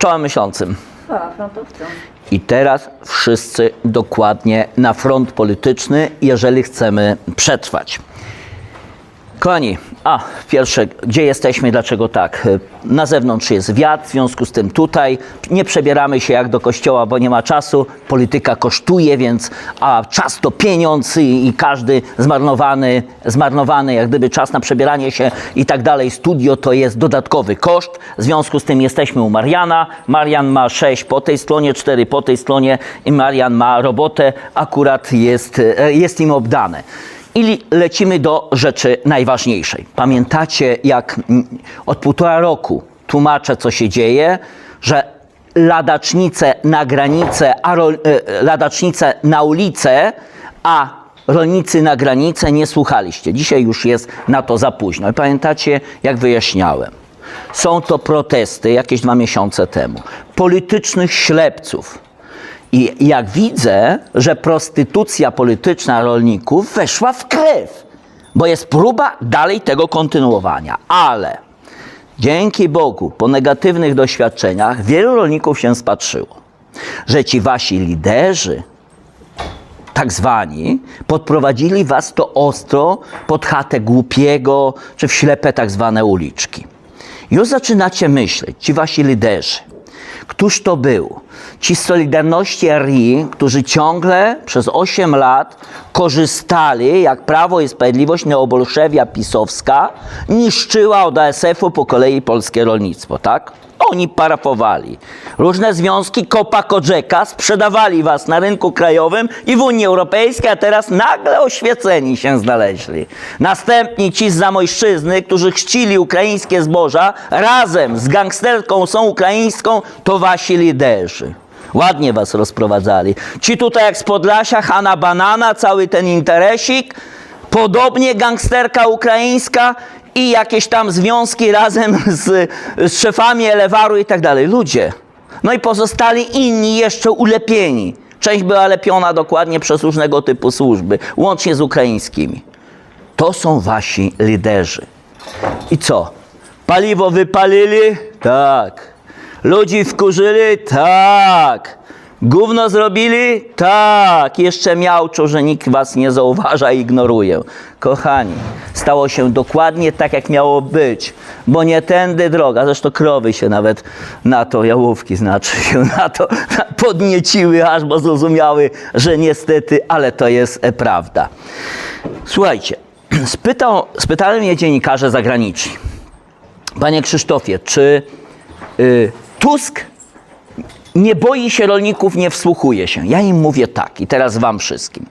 Czołem myślącym. I teraz wszyscy dokładnie na front polityczny, jeżeli chcemy przetrwać. Kochani, a pierwsze, gdzie jesteśmy, dlaczego tak? Na zewnątrz jest wiatr, w związku z tym tutaj nie przebieramy się jak do kościoła, bo nie ma czasu. Polityka kosztuje, więc a czas to pieniądz i, i każdy zmarnowany, zmarnowany, jak gdyby czas na przebieranie się i tak dalej. Studio to jest dodatkowy koszt. W związku z tym jesteśmy u Mariana. Marian ma 6 po tej stronie, 4 po tej stronie i Marian ma robotę, akurat jest, e, jest im obdane. I lecimy do rzeczy najważniejszej. Pamiętacie, jak od półtora roku tłumaczę, co się dzieje, że ladacznice na granicę, a rol, e, ladacznice na ulicę, a rolnicy na granicę nie słuchaliście. Dzisiaj już jest na to za późno. Pamiętacie, jak wyjaśniałem. Są to protesty jakieś dwa miesiące temu. Politycznych ślepców. I jak widzę, że prostytucja polityczna rolników weszła w krew, bo jest próba dalej tego kontynuowania. Ale dzięki Bogu, po negatywnych doświadczeniach, wielu rolników się spatrzyło, że ci wasi liderzy, tak zwani, podprowadzili was to ostro pod chatę głupiego, czy w ślepe tak zwane uliczki. Już zaczynacie myśleć, ci wasi liderzy, Któż to był? Ci z Solidarności RI, którzy ciągle przez 8 lat korzystali, jak Prawo i Sprawiedliwość, neobolszewia pisowska, niszczyła od ASF-u po kolei polskie rolnictwo, tak? Oni parafowali. Różne związki Kopa Kodżeka sprzedawali was na rynku krajowym i w Unii Europejskiej, a teraz nagle oświeceni się znaleźli. Następni ci z Zamojszczyzny, którzy chcieli ukraińskie zboża, razem z gangsterką są ukraińską, to wasi liderzy. Ładnie was rozprowadzali. Ci tutaj jak z Podlasia, Hanna Banana, cały ten interesik, podobnie gangsterka ukraińska i jakieś tam związki razem z, z szefami Elewaru i tak dalej. Ludzie. No i pozostali inni jeszcze ulepieni. Część była lepiona dokładnie przez różnego typu służby, łącznie z ukraińskimi. To są wasi liderzy. I co? Paliwo wypalili? Tak. Ludzi wkurzyli? Tak. Gówno zrobili? Tak. Jeszcze miałczą, że nikt was nie zauważa i ignoruje. Kochani, stało się dokładnie tak, jak miało być, bo nie tędy droga. Zresztą krowy się nawet na to, jałówki znaczy się na to podnieciły, aż bo zrozumiały, że niestety, ale to jest e, prawda. Słuchajcie, spytał, spytali mnie dziennikarze zagraniczni. Panie Krzysztofie, czy y, Tusk nie boi się rolników, nie wsłuchuje się? Ja im mówię tak i teraz wam wszystkim.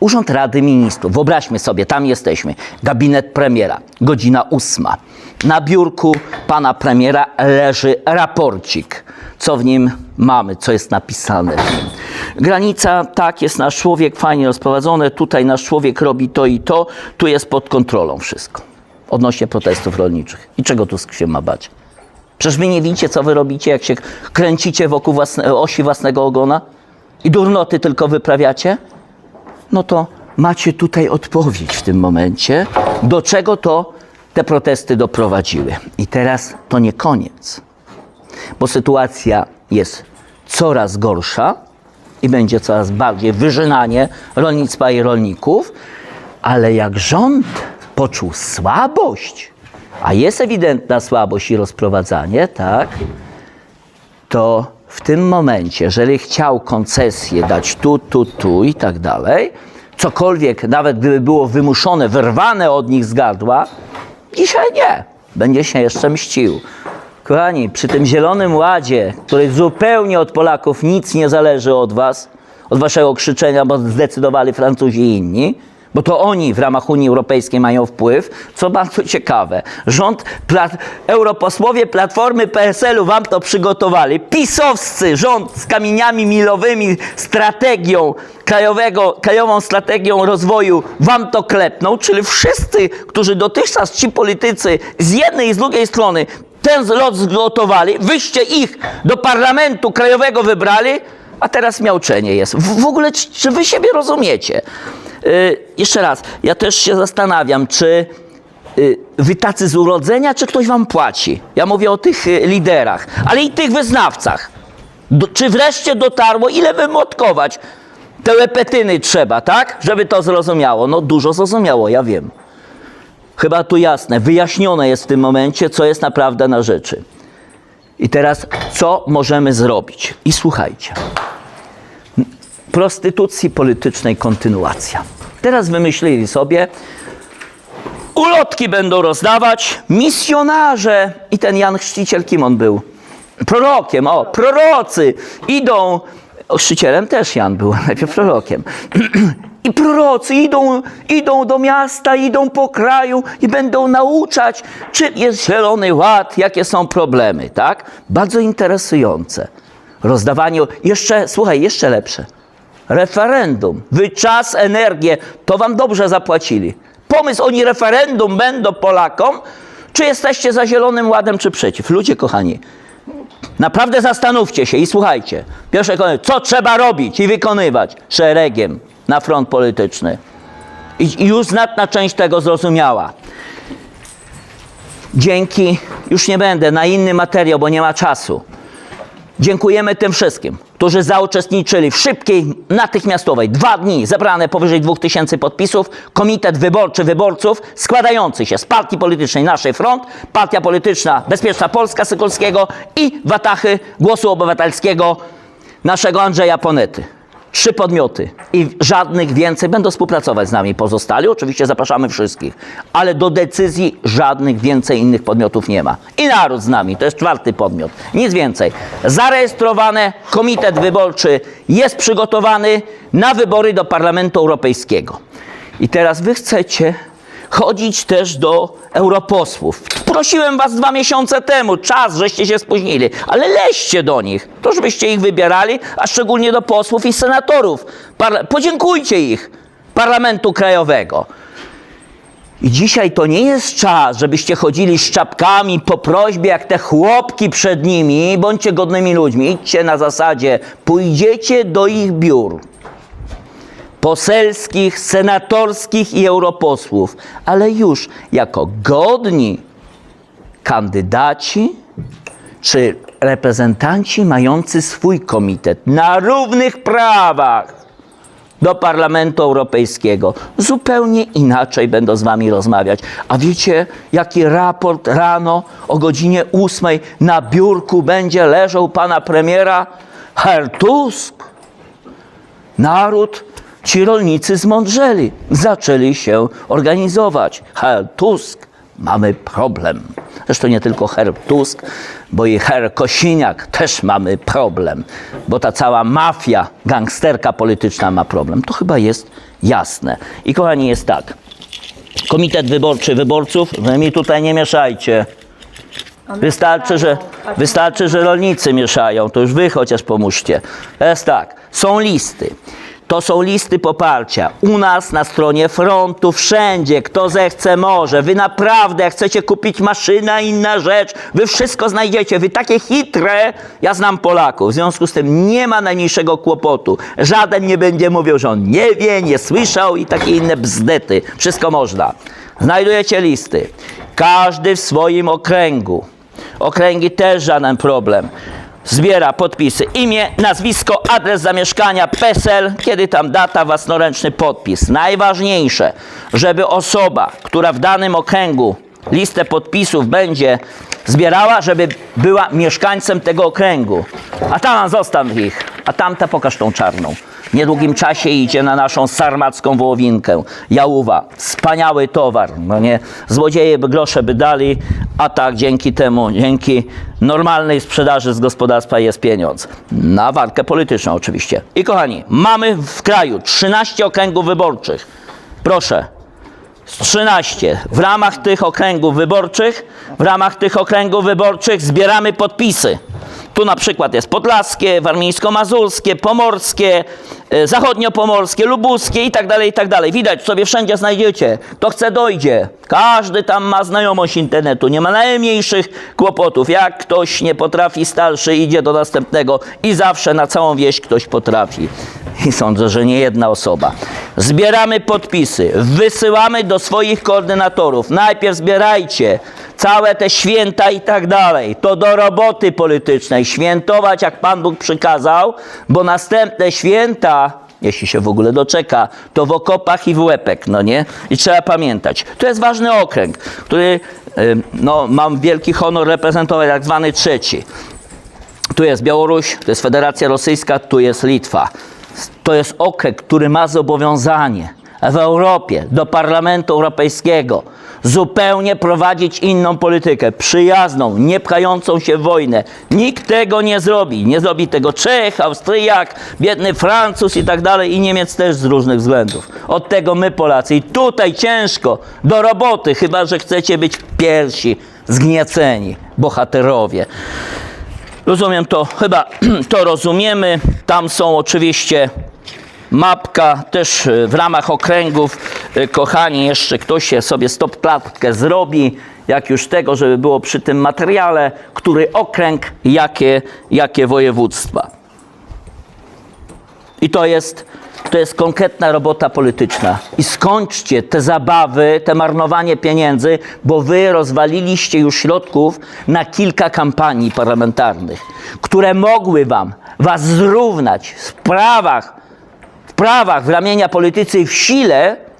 Urząd Rady Ministrów, wyobraźmy sobie, tam jesteśmy, gabinet premiera, godzina ósma. Na biurku pana premiera leży raporcik. Co w nim mamy, co jest napisane w nim. Granica, tak, jest nasz człowiek fajnie rozprowadzone, tutaj nasz człowiek robi to i to, tu jest pod kontrolą wszystko. Odnośnie protestów rolniczych. I czego Tusk się ma bać? Przecież wy nie widzicie, co wy robicie, jak się kręcicie wokół własne, osi własnego ogona i durnoty tylko wyprawiacie? No to macie tutaj odpowiedź w tym momencie, do czego to te protesty doprowadziły. I teraz to nie koniec, bo sytuacja jest coraz gorsza i będzie coraz bardziej wyżynanie rolnictwa i rolników, ale jak rząd poczuł słabość, a jest ewidentna słabość i rozprowadzanie, tak, to w tym momencie, jeżeli chciał koncesję dać tu, tu, tu i tak dalej, cokolwiek, nawet gdyby było wymuszone, wyrwane od nich z gardła, dzisiaj nie. Będzie się jeszcze mścił. Kochani, przy tym Zielonym Ładzie, który zupełnie od Polaków nic nie zależy od was, od waszego krzyczenia, bo zdecydowali Francuzi i inni, bo to oni w ramach Unii Europejskiej mają wpływ, co bardzo ciekawe. Rząd, pla, europosłowie Platformy PSL-u wam to przygotowali. Pisowscy rząd z kamieniami milowymi, strategią krajowego, krajową strategią rozwoju wam to klepną, czyli wszyscy, którzy dotychczas ci politycy z jednej i z drugiej strony ten zlot zgotowali, wyście ich do parlamentu krajowego wybrali, a teraz miałczenie jest. W, w ogóle, czy, czy wy siebie rozumiecie? Yy, jeszcze raz, ja też się zastanawiam, czy y, wy tacy z urodzenia, czy ktoś wam płaci? Ja mówię o tych y, liderach, ale i tych wyznawcach. Do, czy wreszcie dotarło, ile wymotkować? Te lepetyny trzeba, tak? Żeby to zrozumiało. No dużo zrozumiało, ja wiem. Chyba tu jasne, wyjaśnione jest w tym momencie, co jest naprawdę na rzeczy. I teraz, co możemy zrobić? I słuchajcie. Prostytucji politycznej kontynuacja. Teraz wymyślili sobie, ulotki będą rozdawać, misjonarze i ten Jan Chrzciciel, kim on był? Prorokiem, o, prorocy idą, chrzcicielem też Jan był, najpierw prorokiem. I prorocy idą, idą do miasta, idą po kraju i będą nauczać, czym jest Zielony Ład, jakie są problemy, tak? Bardzo interesujące. Rozdawanie, jeszcze, słuchaj, jeszcze lepsze. Referendum, wy czas, energię, to wam dobrze zapłacili. Pomysł, oni referendum będą Polakom, czy jesteście za Zielonym Ładem, czy przeciw. Ludzie kochani, Naprawdę zastanówcie się i słuchajcie. Pierwsze co trzeba robić i wykonywać szeregiem na front polityczny. I już znatna część tego zrozumiała. Dzięki, już nie będę, na inny materiał, bo nie ma czasu. Dziękujemy tym wszystkim, którzy zauczestniczyli w szybkiej, natychmiastowej, dwa dni, zebrane powyżej 2000 podpisów, komitet wyborczy wyborców składający się z partii politycznej Naszej Front, partia polityczna Bezpieczna Polska Sykulskiego i Watachy Głosu Obywatelskiego naszego Andrzeja Ponety. Trzy podmioty i żadnych więcej będą współpracować z nami pozostali. Oczywiście zapraszamy wszystkich, ale do decyzji żadnych więcej innych podmiotów nie ma. I naród z nami, to jest czwarty podmiot. Nic więcej. Zarejestrowane, komitet wyborczy jest przygotowany na wybory do Parlamentu Europejskiego. I teraz wy chcecie chodzić też do europosłów. Prosiłem was dwa miesiące temu, czas, żeście się spóźnili, ale leźcie do nich, to żebyście ich wybierali, a szczególnie do posłów i senatorów. Parla- podziękujcie ich, Parlamentu Krajowego. I dzisiaj to nie jest czas, żebyście chodzili z czapkami po prośbie, jak te chłopki przed nimi. Bądźcie godnymi ludźmi. Idźcie na zasadzie, pójdziecie do ich biur poselskich, senatorskich i europosłów, ale już jako godni kandydaci czy reprezentanci mający swój komitet na równych prawach do Parlamentu Europejskiego. Zupełnie inaczej będą z wami rozmawiać. A wiecie, jaki raport rano o godzinie ósmej na biurku będzie leżał pana premiera? Herr Tusk naród, ci rolnicy zmądrzeli, zaczęli się organizować. Herr Tusk, mamy problem. Zresztą nie tylko Herr Tusk, bo i Herr Kosiniak też mamy problem, bo ta cała mafia, gangsterka polityczna ma problem. To chyba jest jasne. I kochani, jest tak. Komitet Wyborczy Wyborców, wy mi tutaj nie mieszajcie. Wystarczy, że, wystarczy, że rolnicy mieszają, to już wy chociaż pomóżcie. Jest tak, są listy. To są listy poparcia. U nas na stronie frontu, wszędzie, kto zechce, może. Wy naprawdę, chcecie kupić maszynę, inna rzecz, wy wszystko znajdziecie. Wy takie chitre, ja znam Polaków. W związku z tym nie ma najmniejszego kłopotu. Żaden nie będzie mówił, że on nie wie, nie słyszał i takie inne bzdety. Wszystko można. Znajdujecie listy. Każdy w swoim okręgu. Okręgi też żaden problem. Zbiera podpisy. Imię, nazwisko, adres zamieszkania, PESEL, kiedy tam data, własnoręczny podpis. Najważniejsze, żeby osoba, która w danym okręgu listę podpisów będzie zbierała, żeby była mieszkańcem tego okręgu. A tam zostaw ich, a tamta pokaż tą czarną. W niedługim czasie idzie na naszą sarmacką wołowinkę. Jałuwa, wspaniały towar. No nie, złodzieje by grosze by dali, a tak dzięki temu, dzięki normalnej sprzedaży z gospodarstwa jest pieniądz. Na walkę polityczną oczywiście. I kochani, mamy w kraju 13 okręgów wyborczych. Proszę, z 13. W ramach tych okręgów wyborczych, w ramach tych okręgów wyborczych zbieramy podpisy. Tu na przykład jest podlaskie, warmińsko-mazurskie, pomorskie, e, zachodniopomorskie, lubuskie i tak dalej, i tak dalej. Widać, sobie wszędzie znajdziecie. Kto chce, dojdzie. Każdy tam ma znajomość internetu, nie ma najmniejszych kłopotów. Jak ktoś nie potrafi, starszy idzie do następnego i zawsze na całą wieś ktoś potrafi. I sądzę, że nie jedna osoba. Zbieramy podpisy, wysyłamy do swoich koordynatorów. Najpierw zbierajcie całe te święta i tak dalej. To do roboty politycznej. Świętować, jak Pan Bóg przykazał, bo następne święta, jeśli się w ogóle doczeka, to w okopach i w łepek, no nie? I trzeba pamiętać. To jest ważny okręg, który, no, mam wielki honor reprezentować, tak zwany trzeci. Tu jest Białoruś, to jest Federacja Rosyjska, tu jest Litwa. To jest okręg, który ma zobowiązanie w Europie, do Parlamentu Europejskiego, zupełnie prowadzić inną politykę, przyjazną, nie pchającą się wojnę. Nikt tego nie zrobi. Nie zrobi tego Czech, Austriak, biedny Francuz i tak dalej, i Niemiec też z różnych względów. Od tego my Polacy. I tutaj ciężko, do roboty, chyba że chcecie być pierwsi, zgnieceni, bohaterowie. Rozumiem to, chyba to rozumiemy. Tam są oczywiście mapka, też e, w ramach okręgów. E, Kochani, jeszcze ktoś sobie stopklatkę zrobi, jak już tego, żeby było przy tym materiale, który okręg, jakie, jakie województwa. I to jest, to jest konkretna robota polityczna. I skończcie te zabawy, te marnowanie pieniędzy, bo wy rozwaliliście już środków na kilka kampanii parlamentarnych, które mogły wam was zrównać w prawach, w prawach w ramienia politycy w sile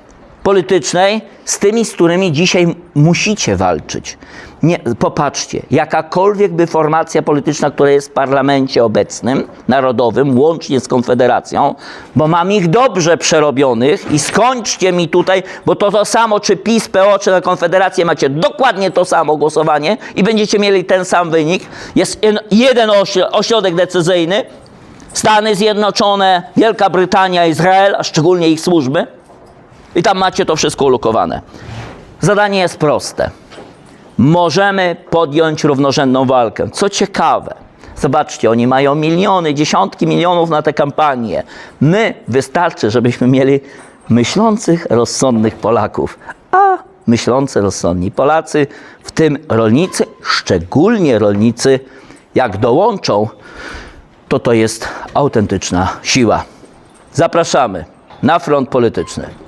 politycznej z tymi, z którymi dzisiaj musicie walczyć. Nie, popatrzcie, jakakolwiek by formacja polityczna, która jest w parlamencie obecnym, narodowym, łącznie z Konfederacją, bo mam ich dobrze przerobionych i skończcie mi tutaj, bo to to samo, czy PiS, PO, czy na Konfederację macie dokładnie to samo głosowanie i będziecie mieli ten sam wynik. Jest jeden ośro- ośrodek decyzyjny, Stany Zjednoczone, Wielka Brytania, Izrael, a szczególnie ich służby. I tam macie to wszystko ulokowane. Zadanie jest proste. Możemy podjąć równorzędną walkę. Co ciekawe, zobaczcie, oni mają miliony, dziesiątki milionów na te kampanie. My wystarczy, żebyśmy mieli myślących, rozsądnych Polaków. A myślący, rozsądni Polacy, w tym rolnicy, szczególnie rolnicy, jak dołączą, to to jest autentyczna siła. Zapraszamy na front polityczny.